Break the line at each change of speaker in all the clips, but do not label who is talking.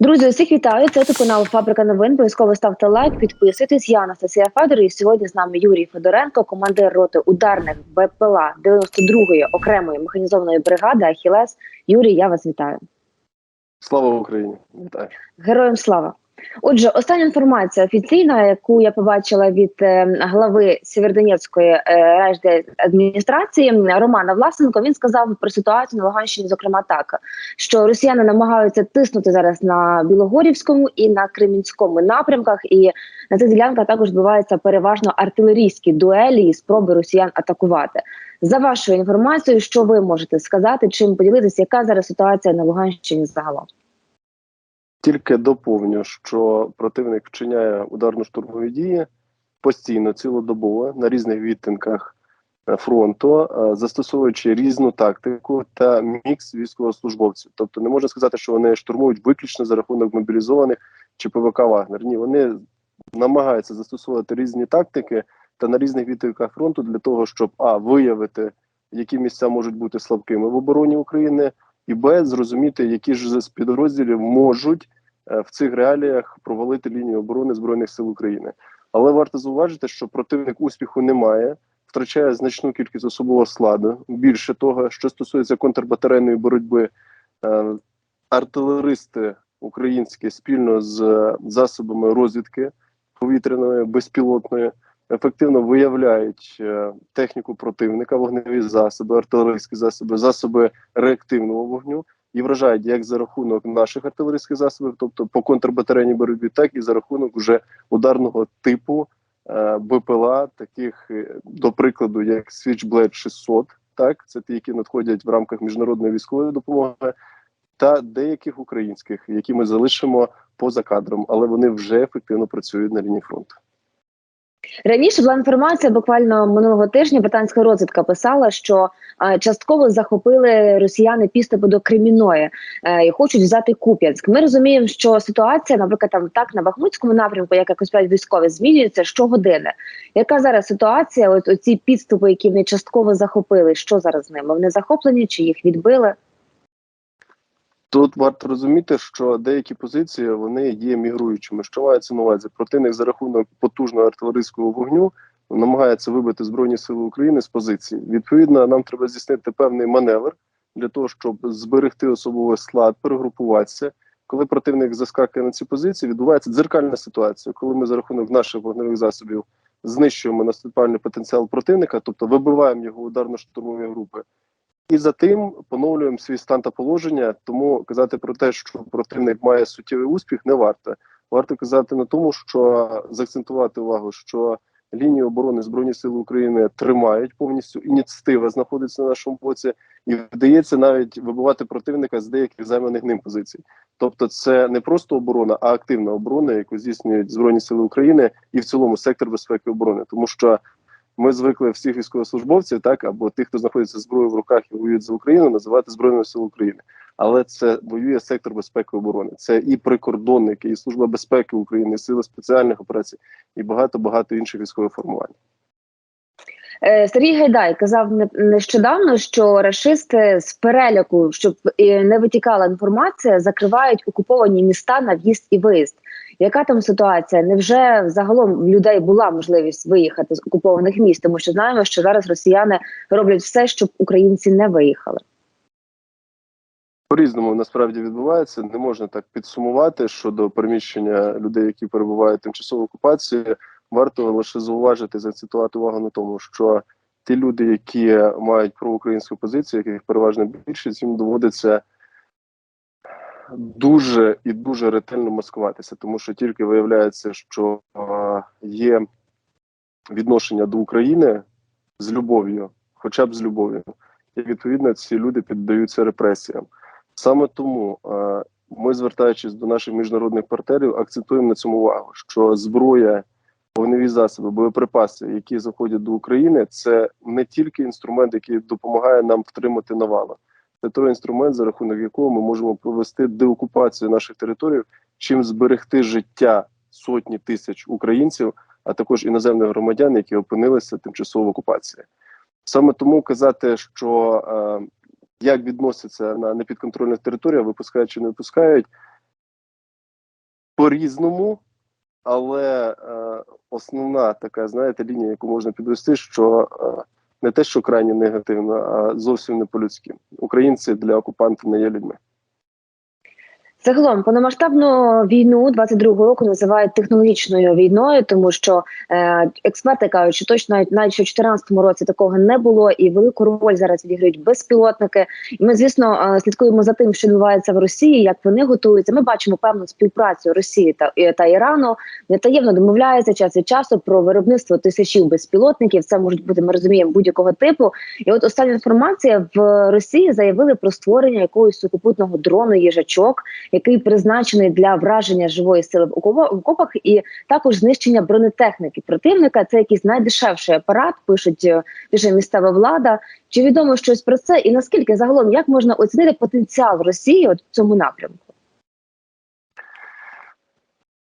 Друзі, усіх вітаю. Це канал Фабрика новин. Обов'язково ставте лайк, підписуйтесь. Я Анастасія Федор. І сьогодні з нами Юрій Федоренко, командир роти ударних БПЛА 92-ї окремої механізованої бригади Ахілес. Юрій, я вас вітаю.
Слава Україні! Вітаю.
Героям слава. Отже, остання інформація офіційна, яку я побачила від е, глави Сєвєродонецької е, райдержадміністрації Романа Власенко. Він сказав про ситуацію на Луганщині, зокрема так, що росіяни намагаються тиснути зараз на Білогорівському і на Кремінському напрямках, і на цих ділянках також відбуваються переважно артилерійські дуелі і спроби росіян атакувати. За вашою інформацією, що ви можете сказати, чим поділитися, яка зараз ситуація на Луганщині загалом?
Тільки доповню, що противник вчиняє ударно-штурмові дії постійно, цілодобово на різних відтинках е, фронту, е, застосовуючи різну тактику та мікс військовослужбовців. Тобто не можна сказати, що вони штурмують виключно за рахунок мобілізованих чи ПВК Вагнер. Ні, вони намагаються застосовувати різні тактики та на різних відтинках фронту для того, щоб а виявити, які місця можуть бути слабкими в обороні України, і б зрозуміти, які ж з підрозділів можуть в цих реаліях провалити лінію оборони збройних сил України. Але варто зауважити, що противник успіху не має, втрачає значну кількість особового складу. Більше того, що стосується контрбатарейної боротьби, е, артилеристи українські спільно з засобами розвідки повітряної безпілотної ефективно виявляють е, техніку противника, вогневі засоби, артилерійські засоби, засоби реактивного вогню і вражають як за рахунок наших артилерійських засобів, тобто по контрбатарейній боротьбі, так і за рахунок уже ударного типу е, БПЛА, таких е, до прикладу, як Switchblade 600, так це ті, які надходять в рамках міжнародної військової допомоги, та деяких українських, які ми залишимо поза кадром, але вони вже ефективно працюють на лінії фронту.
Раніше була інформація буквально минулого тижня. Британська розвідка писала, що е, частково захопили росіяни підступи до Креміної е, і хочуть взяти Куп'янськ. Ми розуміємо, що ситуація, наприклад, там так на Бахмутському напрямку, як якось п'ять військові, змінюється щогодини. Яка зараз ситуація? От оці підступи, які вони частково захопили, що зараз з ними? Вони захоплені чи їх відбили?
Тут варто розуміти, що деякі позиції вони є мігруючими. Що мається на увазі? Противник за рахунок потужного артилерійського вогню намагається вибити збройні сили України з позиції. Відповідно, нам треба здійснити певний маневр для того, щоб зберегти особовий склад, перегрупуватися. Коли противник заскакує на ці позиції, відбувається дзеркальна ситуація, коли ми за рахунок наших вогневих засобів знищуємо наступальний потенціал противника, тобто вибиваємо його ударно-штурмові групи. І за тим поновлюємо свій стан та положення. Тому казати про те, що противник має суттєвий успіх, не варто. Варто казати на тому, що заакцентувати увагу, що лінію оборони збройні сили України тримають повністю. Ініціатива знаходиться на нашому боці, і вдається навіть вибивати противника з деяких займаних ним позицій. Тобто, це не просто оборона, а активна оборона, яку здійснюють збройні сили України і в цілому сектор безпеки і оборони, тому що ми звикли всіх військовослужбовців, так або тих, хто знаходиться зброєю в руках і воюють за Україну, називати збройними силами України. Але це воює сектор безпеки і оборони. Це і прикордонники, і служба безпеки України, і сили спеціальних операцій, і багато багато інших військових формувань.
Е, Сергій Гайдай казав не- нещодавно, що рашисти з переляку, щоб е, не витікала інформація, закривають окуповані міста на в'їзд і виїзд. Яка там ситуація? Невже загалом в людей була можливість виїхати з окупованих міст? Тому що знаємо, що зараз росіяни роблять все, щоб українці не виїхали.
По різному насправді відбувається. Не можна так підсумувати щодо переміщення людей, які перебувають в тимчасовій окупації. Варто лише зауважити заакцентувати увагу на тому, що ті люди, які мають проукраїнську позицію, яких переважна більшість, їм доводиться дуже і дуже ретельно маскуватися, тому що тільки виявляється, що є відношення до України з любов'ю, хоча б з любов'ю, і відповідно ці люди піддаються репресіям. Саме тому ми, звертаючись до наших міжнародних партнерів, акцентуємо на цьому увагу, що зброя, вогневі засоби, боєприпаси, які заходять до України, це не тільки інструмент, який допомагає нам втримати навалу. Це той інструмент, за рахунок якого ми можемо провести деокупацію наших територій, чим зберегти життя сотні тисяч українців, а також іноземних громадян, які опинилися тимчасово в окупації. Саме тому казати, що е, як відносяться на непідконтрольних територіях, випускають чи не випускають, по-різному, але е, основна така, знаєте, лінія, яку можна підвести, що е, не те, що крайні негативно, а зовсім не по-людськи. Українці для окупанта не є людьми.
Загалом повномасштабну війну 22-го року називають технологічною війною, тому що е, експерти кажуть, що точно навіть навіть що в 2014 році такого не було, і велику роль зараз відіграють безпілотники. І ми, звісно, е, слідкуємо за тим, що відбувається в Росії, як вони готуються. Ми бачимо певну співпрацю Росії та, і- та Ірану. Не таємно домовляються час від часу про виробництво тисячів безпілотників. Це можуть бути, ми розуміємо, будь-якого типу. І от остання інформація в Росії заявили про створення якогось сухопутного дрону їжачок, який призначений для враження живої сили в окопах, і також знищення бронетехніки противника. Це якийсь найдешевший апарат. Пишуть е, пише місцева влада. Чи відомо щось про це? І наскільки загалом як можна оцінити потенціал Росії от в цьому напрямку?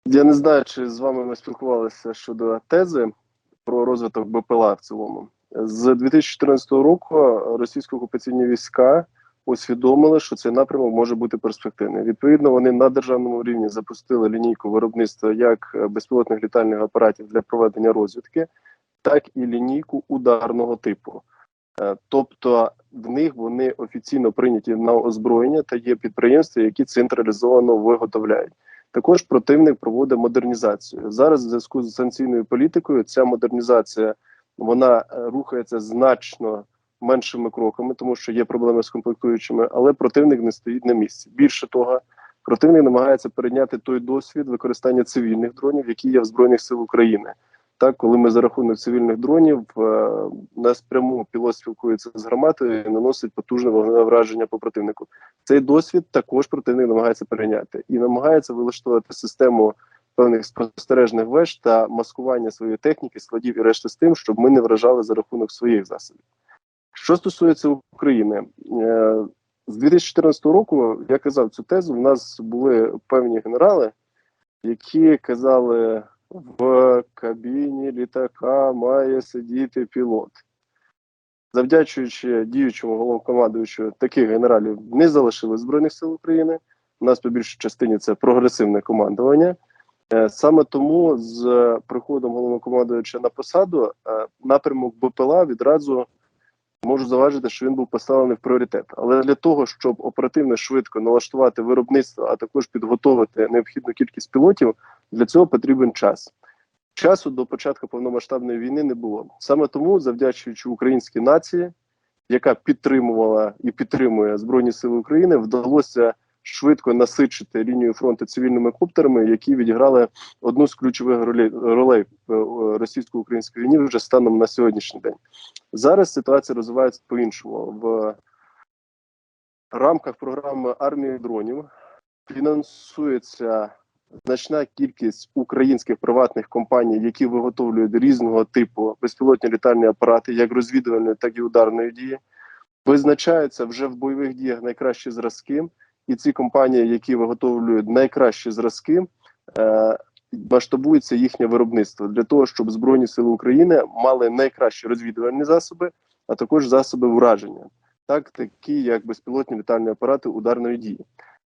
Я не знаю, чи з вами ми спілкувалися щодо тези про розвиток БПЛА в цілому. З 2014 року російсько-окупаційні війська усвідомили, що цей напрямок може бути перспективний. Відповідно, вони на державному рівні запустили лінійку виробництва як безпілотних літальних апаратів для проведення розвідки, так і лінійку ударного типу. Е, Тобто в них вони офіційно прийняті на озброєння та є підприємства, які централізовано виготовляють. Також противник проводить модернізацію. Зараз в зв'язку з санкційною політикою ця модернізація вона е, рухається значно меншими кроками, тому що є проблеми з комплектуючими, але противник не стоїть на місці. Більше того, противник намагається перейняти той досвід використання цивільних дронів, які є в збройних сил України. Так, коли ми за рахунок цивільних дронів е, напряму пілот спілкується з громадою і наносить потужне вогневе враження по противнику. Цей досвід також противник намагається перейняти і намагається вилаштувати систему певних спостережних веж та маскування своєї техніки, складів і решти з тим, щоб ми не вражали за рахунок своїх засобів. Що стосується України, е, з 2014 року я казав цю тезу. У нас були певні генерали, які казали, в кабіні літака має сидіти пілот. Завдячуючи діючому головнокомандуючу, таких генералів не залишили Збройних сил України. У нас по більшій частині це прогресивне командування. Е, Саме тому з приходом головнокомандуюча на посаду е, напрямок БПЛА відразу можу заважити, що він був поставлений в пріоритет. Але для того, щоб оперативно швидко налаштувати виробництво, а також підготовити необхідну кількість пілотів, для цього потрібен час. Часу до початку повномасштабної війни не було. Саме тому, завдячуючи українській нації, яка підтримувала і підтримує Збройні Сили України, вдалося швидко насичити лінію фронту цивільними коптерами, які відіграли одну з ключових ролей, е, російсько-українській війні вже станом на сьогоднішній день. Зараз ситуація розвивається по-іншому. В рамках програми армії дронів фінансується значна кількість українських приватних компаній, які виготовлюють різного типу безпілотні літальні апарати, як розвідувальної, так і ударної дії. Визначаються вже в бойових діях найкращі зразки, і ці компанії, які виготовлюють найкращі зразки, е, масштабується їхнє виробництво для того, щоб Збройні Сили України мали найкращі розвідувальні засоби, а також засоби враження, так такі як безпілотні літальні апарати ударної дії.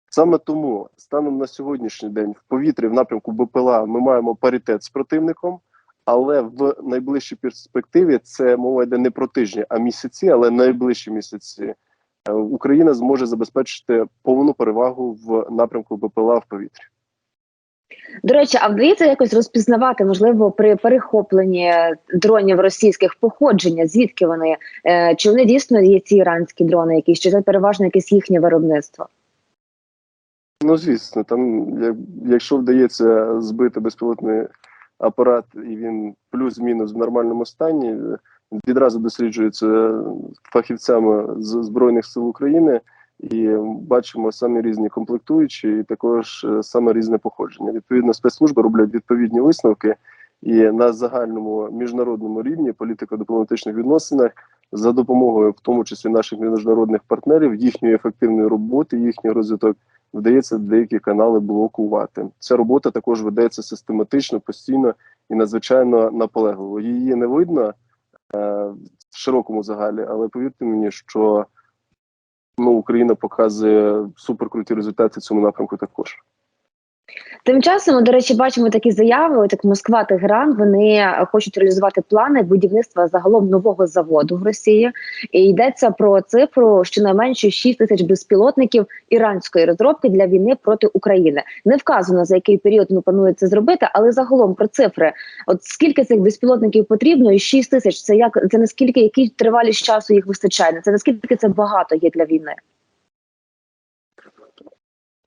Саме тому станом на сьогоднішній день в повітрі в напрямку БПЛА ми маємо паритет з противником, але в найближчій перспективі це мова йде не про тижні, а місяці, але найближчі місяці. е, Україна зможе забезпечити повну перевагу в напрямку БПЛА в повітрі.
До речі, а вдається якось розпізнавати, можливо, при перехопленні дронів російських походження, звідки вони е, чи вони дійсно є ці іранські дрони, якісь чи це переважно якесь їхнє виробництво?
Ну, звісно, там, як, якщо вдається збити безпілотний апарат, і він плюс-мінус в нормальному стані, відразу досліджується фахівцями з Збройних сил України, і бачимо самі різні комплектуючі, і також е, саме різне походження. Відповідно, спецслужби роблять відповідні висновки, і на загальному міжнародному рівні політико-дипломатичних відносинах за допомогою, в тому числі наших міжнародних партнерів, їхньої ефективної роботи, їхній розвиток вдається деякі канали блокувати. Ця робота також ведеться систематично, постійно і надзвичайно наполегливо. Її не видно е, в широкому загалі, але повірте мені, що ну, Україна показує суперкруті результати в цьому напрямку також.
Тим часом, ми, до речі, бачимо такі заяви, от як Москва Тегеран. Вони е, хочуть реалізувати плани будівництва загалом нового заводу в Росії. І йдеться про цифру щонайменше 6 тисяч безпілотників іранської розробки для війни проти України. Не вказано за який період вони планують це зробити, але загалом про цифри. От скільки цих безпілотників потрібно, і 6 тисяч це як це наскільки який тривалість часу їх вистачає? Це наскільки це багато є для війни?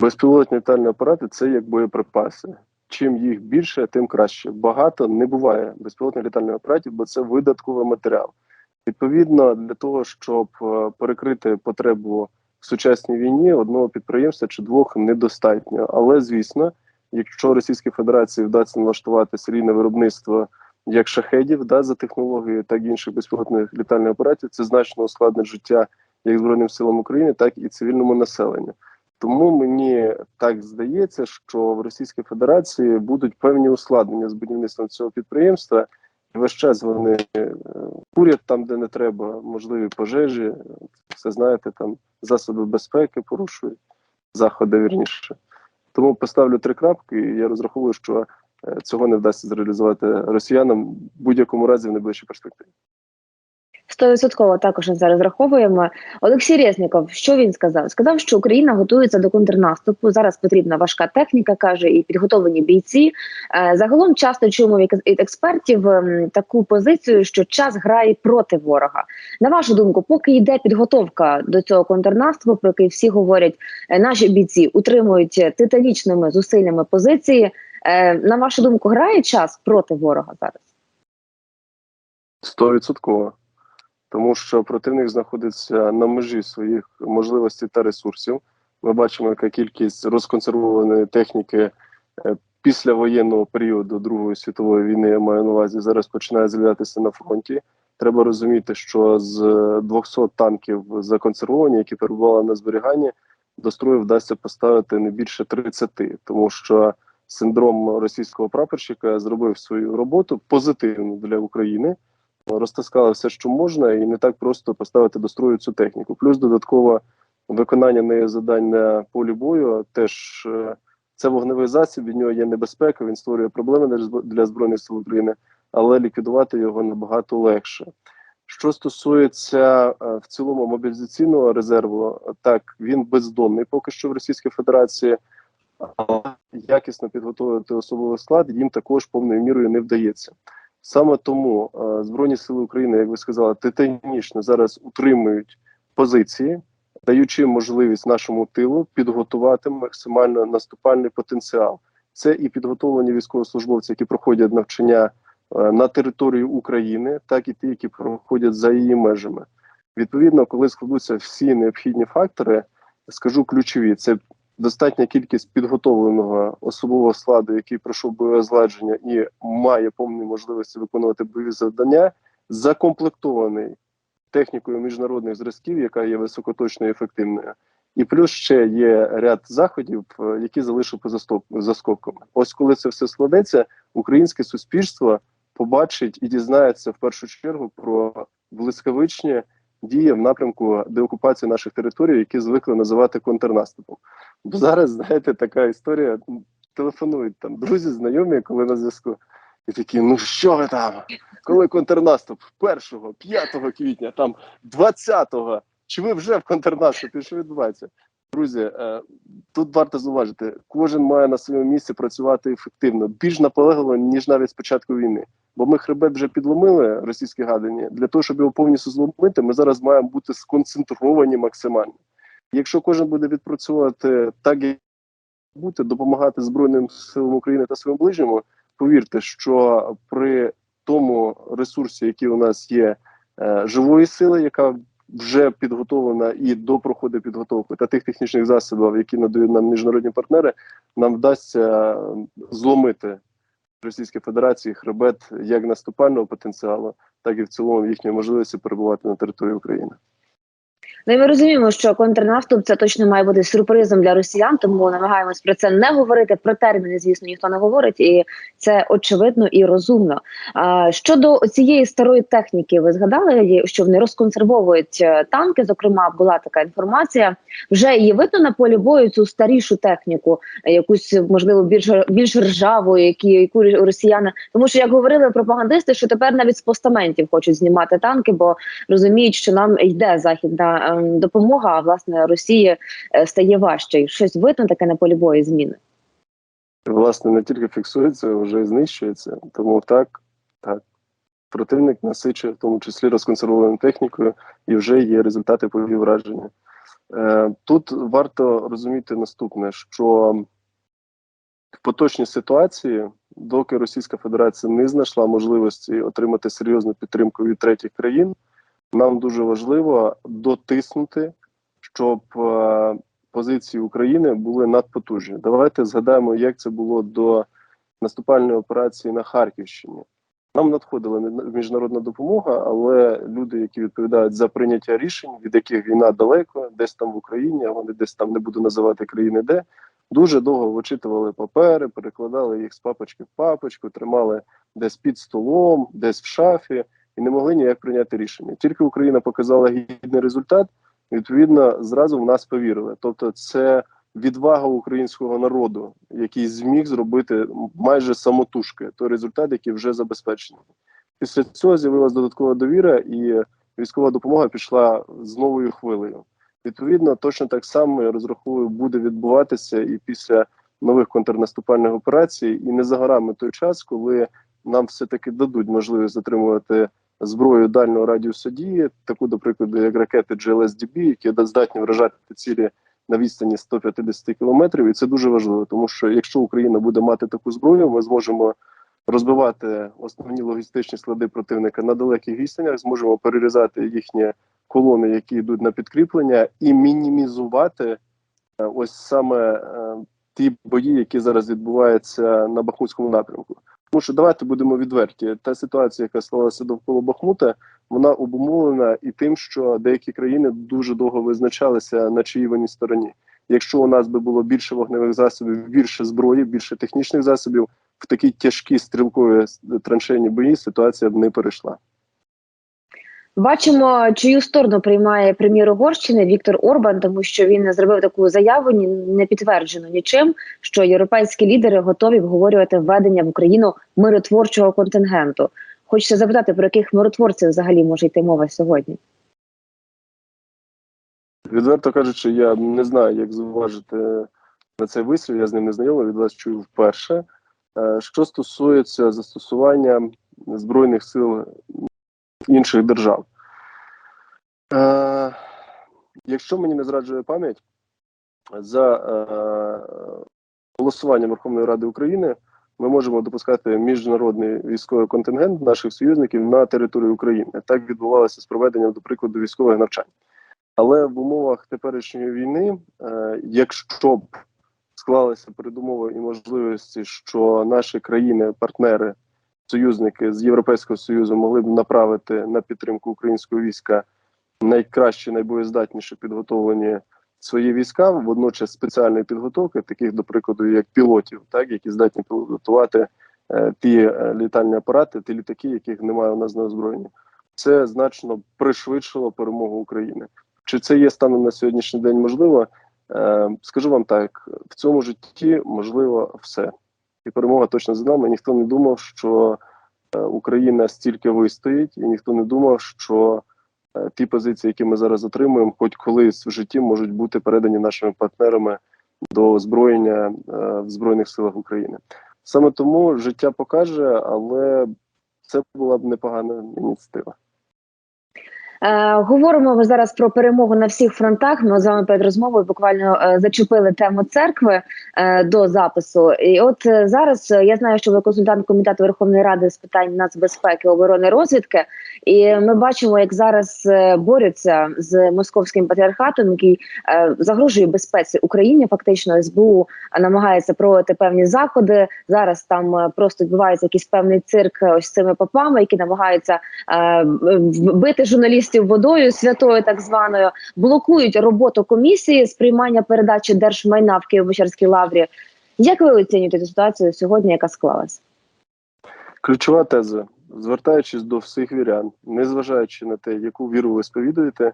Безпілотні літальні апарати це як боєприпаси. Чим їх більше, тим краще. Багато не буває безпілотних літальних апаратів, бо це видатковий матеріал. Відповідно, для того, щоб е, перекрити потребу в сучасній війні, одного підприємства чи двох недостатньо. Але звісно, якщо Російській Федерації вдасться налаштувати серійне виробництво як шахедів, да, за технологією, так і інших безпілотних літальних апаратів, це значно ускладнить життя як Збройним силам України, так і цивільному населенню. Тому мені так здається, що в Російській Федерації будуть певні ускладнення з будівництвом цього підприємства. Весь час вони е, курять там, де не треба, можливі пожежі, все знаєте, там засоби безпеки порушують, заходи вірніше. Тому поставлю три крапки, і я розраховую, що е, цього не вдасться зреалізувати росіянам в будь-якому разі в найближчій перспективі.
Стовідсотково також зараз раховуємо. Олексій Резніков, що він сказав? Сказав, що Україна готується до контрнаступу. Зараз потрібна важка техніка, каже, і підготовлені бійці. Е, Загалом часто чуємо від експертів ем, таку позицію, що час грає проти ворога. На вашу думку, поки йде підготовка до цього контрнаступу, про який всі говорять, е, наші бійці утримують титанічними зусиллями позиції. Е, На вашу думку, грає час проти ворога зараз?
Стовідсотково. Тому що противник знаходиться на межі своїх можливостей та ресурсів. Ми бачимо, яка кількість розконсервованої техніки е, після воєнного періоду Другої світової війни, я маю на увазі, зараз починає з'являтися на фронті. Треба розуміти, що з 200 танків законсервовані, які перебували на зберіганні, до строю вдасться поставити не більше 30, тому що синдром російського прапорщика зробив свою роботу позитивну для України розтаскали все, що можна, і не так просто поставити до строю цю техніку. Плюс додатково виконання нею завдань на полі бою. Теж е, це вогневий засіб. Від нього є небезпека. Він створює проблеми для Зб- для збройних сил України, але ліквідувати його набагато легше. Що стосується е, в цілому мобілізаційного резерву, так він бездонний поки що в Російській Федерації, але якісно підготовити особовий склад їм також повною мірою не вдається. Саме тому е, Збройні сили України, як ви сказали, титанічно зараз утримують позиції, даючи можливість нашому тилу підготувати максимально наступальний потенціал. Це і підготовлені військовослужбовці, які проходять навчання е, на території України, так і ті, які проходять за її межами. Відповідно, коли складуться всі необхідні фактори, скажу ключові: це достатня кількість підготовленого особового складу, який пройшов бойове зладження і має повні можливості виконувати бойові завдання, закомплектований технікою міжнародних зразків, яка є високоточною і ефективною. І плюс ще є ряд заходів, е, які залишив поза за. Ось коли це все складеться, українське суспільство побачить і дізнається в першу чергу про блискавичні дії в напрямку деокупації наших територій, які звикли називати контрнаступом. Бо зараз, знаєте, така історія. Телефонують там друзі, знайомі, коли на зв'язку, і такі: ну що ви там? Коли контрнаступ? 1, 5 квітня, там 20-го. Чи ви вже в контрнаступі? Що відбувається? Друзі, е, тут варто зауважити, кожен має на своєму місці працювати ефективно, більш наполегливо, ніж навіть з початку війни. Бо ми хребет вже підломили російські гадані. Для того, щоб його повністю зломити, ми зараз маємо бути сконцентровані максимально. Якщо кожен буде відпрацьовувати так, як бути, допомагати Збройним силам України та своїм ближньому, повірте, що при тому ресурсі, який у нас є, е, живої сили, яка вже підготовлена і до проходу підготовки, та тих технічних засобів, які надають нам міжнародні партнери, нам вдасться зломити Російській Федерації хребет як наступального потенціалу, так і в цілому їхньої можливості перебувати на території України.
Ну і ми розуміємо, що контрнаступ це точно має бути сюрпризом для росіян, тому намагаємось про це не говорити. Про терміни, звісно, ніхто не говорить, і це очевидно і розумно. А щодо цієї старої техніки, ви згадали, що вони розконсервовують е, танки. Зокрема, була така інформація. Вже її видно на полі бою цю старішу техніку, е, якусь можливо більш більш ржаву, які яку росіяни, тому що як говорили пропагандисти, що тепер навіть з постаментів хочуть знімати танки, бо розуміють, що нам йде західна ем, допомога. А власне Росії е, стає важче. Щось видно таке на полі бою зміни.
Власне, не тільки фіксується, вже і знищується. Тому так, так. Противник насичує, в тому числі розконсервованою технікою, і вже є результати бойові враження. Е, тут варто розуміти наступне: що в поточній ситуації, доки Російська Федерація не знайшла можливості отримати серйозну підтримку від третіх країн, нам дуже важливо дотиснути, щоб е, позиції України були надпотужні. Давайте згадаємо, як це було до наступальної операції на Харківщині. Нам надходила міжнародна допомога, але люди, які відповідають за прийняття рішень, від яких війна далеко, десь там в Україні, а вони десь там не буду називати країни, де дуже довго вичитували папери, перекладали їх з папочки в папочку, тримали десь під столом, десь в шафі, і не могли ніяк прийняти рішення. Тільки Україна показала гідний результат. Відповідно, зразу в нас повірили. Тобто, це відвага українського народу, який зміг зробити майже самотужки той результат, який вже забезпечений. Після цього з'явилася додаткова довіра, і військова допомога пішла з новою хвилею. Відповідно, точно так само я розраховую, буде відбуватися і після нових контрнаступальних операцій, і не за горами той час, коли нам все таки дадуть можливість затримувати зброю дальнього радіусу дії, таку, до прикладу, як ракети GLSDB, які здатні вражати цілі на відстані 150 кілометрів, і це дуже важливо, тому що якщо Україна буде мати таку зброю, ми зможемо розбивати основні логістичні склади противника на далеких відстанях, зможемо перерізати їхні колони, які йдуть на підкріплення, і мінімізувати е, ось саме е, ті бої, які зараз відбуваються на Бахмутському напрямку. Тому що давайте будемо відверті. Та ситуація, яка склалася довкола Бахмута, вона обумовлена і тим, що деякі країни дуже довго визначалися на чиїй вони стороні. Якщо у нас би було більше вогневих засобів, більше зброї, більше технічних засобів, в такі тяжкі стрілкові траншейні бої ситуація б не перейшла.
Бачимо, чию сторону приймає прем'єр Угорщини Віктор Орбан, тому що він зробив таку заяву, не підтверджену нічим, що європейські лідери готові обговорювати введення в Україну миротворчого контингенту. Хочеться запитати, про яких миротворців взагалі може йти мова сьогодні?
Відверто кажучи, я не знаю, як зауважити на цей вислів. Я з ним не знайомий, від вас чую вперше. Е, що стосується застосування збройних сил інших держав. Е, Якщо мені не зраджує пам'ять, за е, голосуванням Верховної Ради України ми можемо допускати міжнародний військовий контингент наших союзників на території України. Так відбувалося з проведенням, до прикладу, військових навчань. Але в умовах теперішньої війни, е, якщо б склалися передумови і можливості, що наші країни-партнери союзники з Європейського союзу могли б направити на підтримку українського війська найкращі, найбоєздатніше підготовлені свої війська, водночас спеціальної підготовки, таких до прикладу, як пілотів, так які здатні підготувати е, ті е, літальні апарати, ті літаки, яких немає у нас на озброєнні. Це значно пришвидшило перемогу України. Чи це є станом на сьогоднішній день можливо? Е, скажу вам так: в цьому житті можливо все і перемога точно за нами. Ніхто не думав, що е, Україна стільки вистоїть, і ніхто не думав, що е, ті позиції, які ми зараз отримуємо, хоч колись в житті можуть бути передані нашими партнерами до озброєння е, в збройних силах України. Саме тому життя покаже, але це була б непогана ініціатива.
Е, говоримо ми зараз про перемогу на всіх фронтах. Ми з вами перед розмовою буквально е, зачепили тему церкви е, до запису. І от зараз я знаю, що ви консультант комітету Верховної Ради з питань нацбезпеки, оборони розвідки, і ми бачимо, як зараз борються з московським патріархатом, який загрожує безпеці Україні. Фактично, СБУ намагається проводити певні заходи. Зараз там просто відбувається якийсь певний цирк ось цими попами, які намагаються е, бити журналістів журналістів водою святою, так званою, блокують роботу комісії з приймання передачі держмайна в Києво-Печерській лаврі. Як ви оцінюєте ситуацію сьогодні, яка склалась?
Ключова теза, звертаючись до всіх вірян, незважаючи на те, яку віру ви сповідуєте,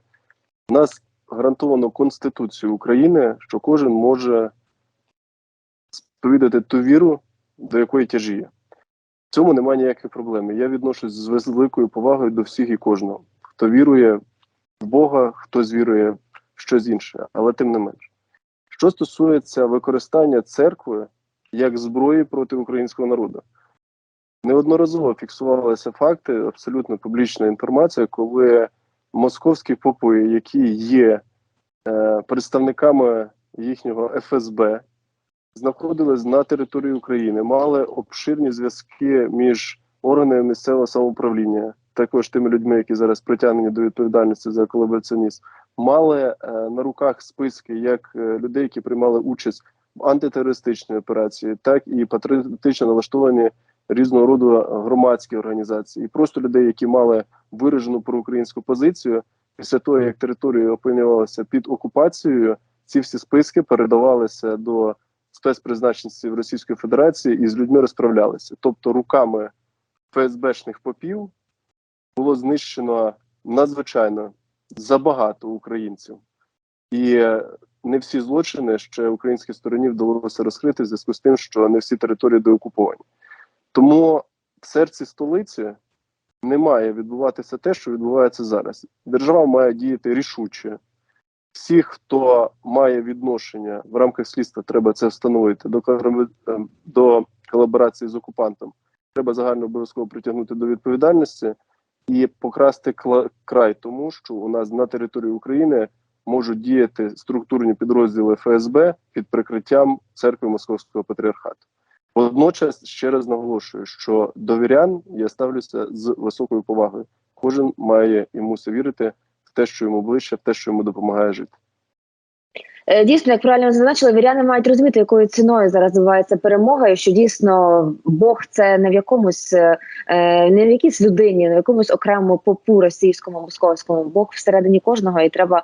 у нас гарантовано Конституцією України, що кожен може сповідати ту віру, до якої тяжіє. В цьому немає ніяких проблем. Я відношусь з великою повагою до всіх і кожного, хто вірує в Бога, хто звірує в щось інше, але тим не менш. Що стосується використання церкви як зброї проти українського народу, неодноразово фіксувалися факти, абсолютно публічна інформація, коли московські попи, які є е, представниками їхнього ФСБ, знаходились на території України, мали обширні зв'язки між органами місцевого самоуправління, також тими людьми, які зараз притягнені до відповідальності за колабораціонізм, мали е, на руках списки як е, людей, які приймали участь в антитерористичній операції, так і патріотично налаштовані різного роду громадські організації, і просто людей, які мали виражену проукраїнську позицію. Після того, як територія опинювалася під окупацією, ці всі списки передавалися до спецпризначенців Російської Федерації і з людьми розправлялися. Тобто, руками ФСБшних попів було знищено надзвичайно забагато українців, і е, не всі злочини ще українській стороні вдалося розкрити в зв'язку з тим, що не всі території деокуповані. Тому в серці столиці не має відбуватися те, що відбувається зараз. Держава має діяти рішуче. Всі, хто має відношення в рамках слідства, треба це встановити до, ем, до колаборації з окупантом. Треба загально обов'язково притягнути до відповідальності і покрасти край тому, що у нас на території України можуть діяти структурні підрозділи ФСБ під прикриттям церкви Московського патріархату. Водночас ще раз наголошую, що довірян я ставлюся з високою повагою. Кожен має і мусить вірити в те, що йому ближче, в те, що йому допомагає жити.
Е, Дійсно, як правильно зазначили, віряни мають розуміти, якою ціною зараз відбувається перемога, і що дійсно Бог це не в якомусь е, не в якійсь людині, не в якомусь окремому попу російському, московському. Бог всередині кожного, і треба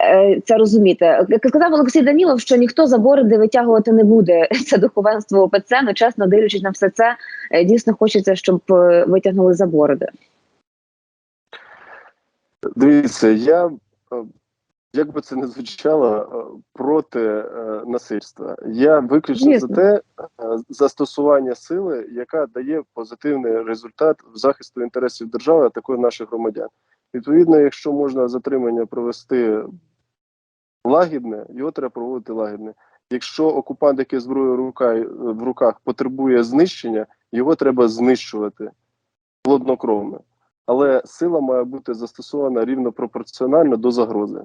е, це розуміти. Як сказав Олексій Данілов, що ніхто за бороди витягувати не буде. Це духовенство ОПЦ. Ну чесно, дивлячись на все це, е, дійсно хочеться, щоб е, витягнули за бороди.
Дивіться, я е, як би це не звучало е, проти е, насильства. Я виключно за те е, застосування сили, яка дає позитивний результат в захисту інтересів держави, а також наших громадян. Відповідно, якщо можна затримання провести лагідне, його треба проводити лагідне. Якщо окупант, який зброю рука- в руках потребує знищення, його треба знищувати плоднокровно. Але сила має бути застосована рівно пропорціонально до загрози.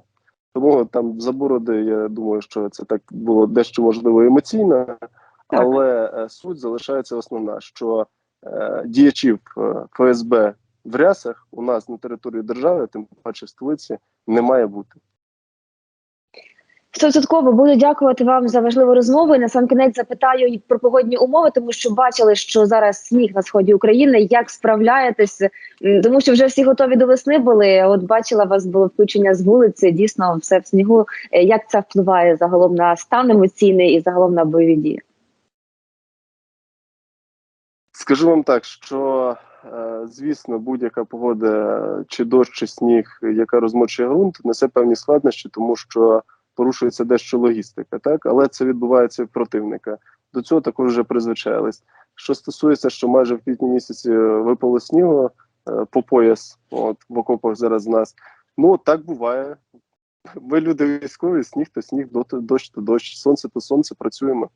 Тому там забороди, я думаю, що це так було дещо можливо емоційно, але е, суть залишається основна: що е, діячів е, ФСБ в рясах у нас на території держави, тим паче в столиці, не має бути.
Стовідсотково буду дякувати вам за важливу розмову. І на сам кінець запитаю і про погодні умови, тому що бачили, що зараз сніг на сході України. Як справляєтесь? Тому що вже всі готові до весни були. От бачила вас було включення з вулиці. Дійсно, все в снігу. Е, Як це впливає загалом на стан емоційний і загалом на бойові дії?
Скажу вам так, що е, звісно, будь-яка погода, чи дощ, чи сніг, яка розмочує ґрунт, несе певні складнощі, тому що порушується дещо логістика, так але це відбувається в противника. До цього також вже призвичаїлись. Що стосується, що майже в квітні місяці випало снігу е, по пояс, от в окопах зараз в нас. Ну так буває. Ми люди військові, сніг то сніг, до- дощ то дощ, сонце то сонце, працюємо.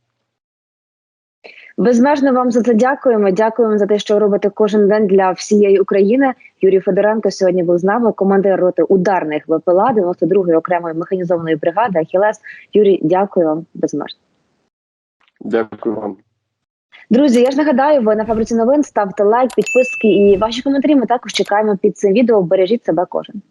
Безмежно вам за це дякуємо. Дякуємо за те, що робите кожен день для всієї України. Юрій Федоренко сьогодні був з нами, командир роти ударних ВПЛА 92-ї окремої механізованої бригади Ахілес. Юрій, дякую вам безмежно.
Дякую вам.
Друзі, я ж нагадаю, ви на фабриці новин ставте лайк, підписки і ваші коментарі. Ми також чекаємо під цим відео. Бережіть себе кожен.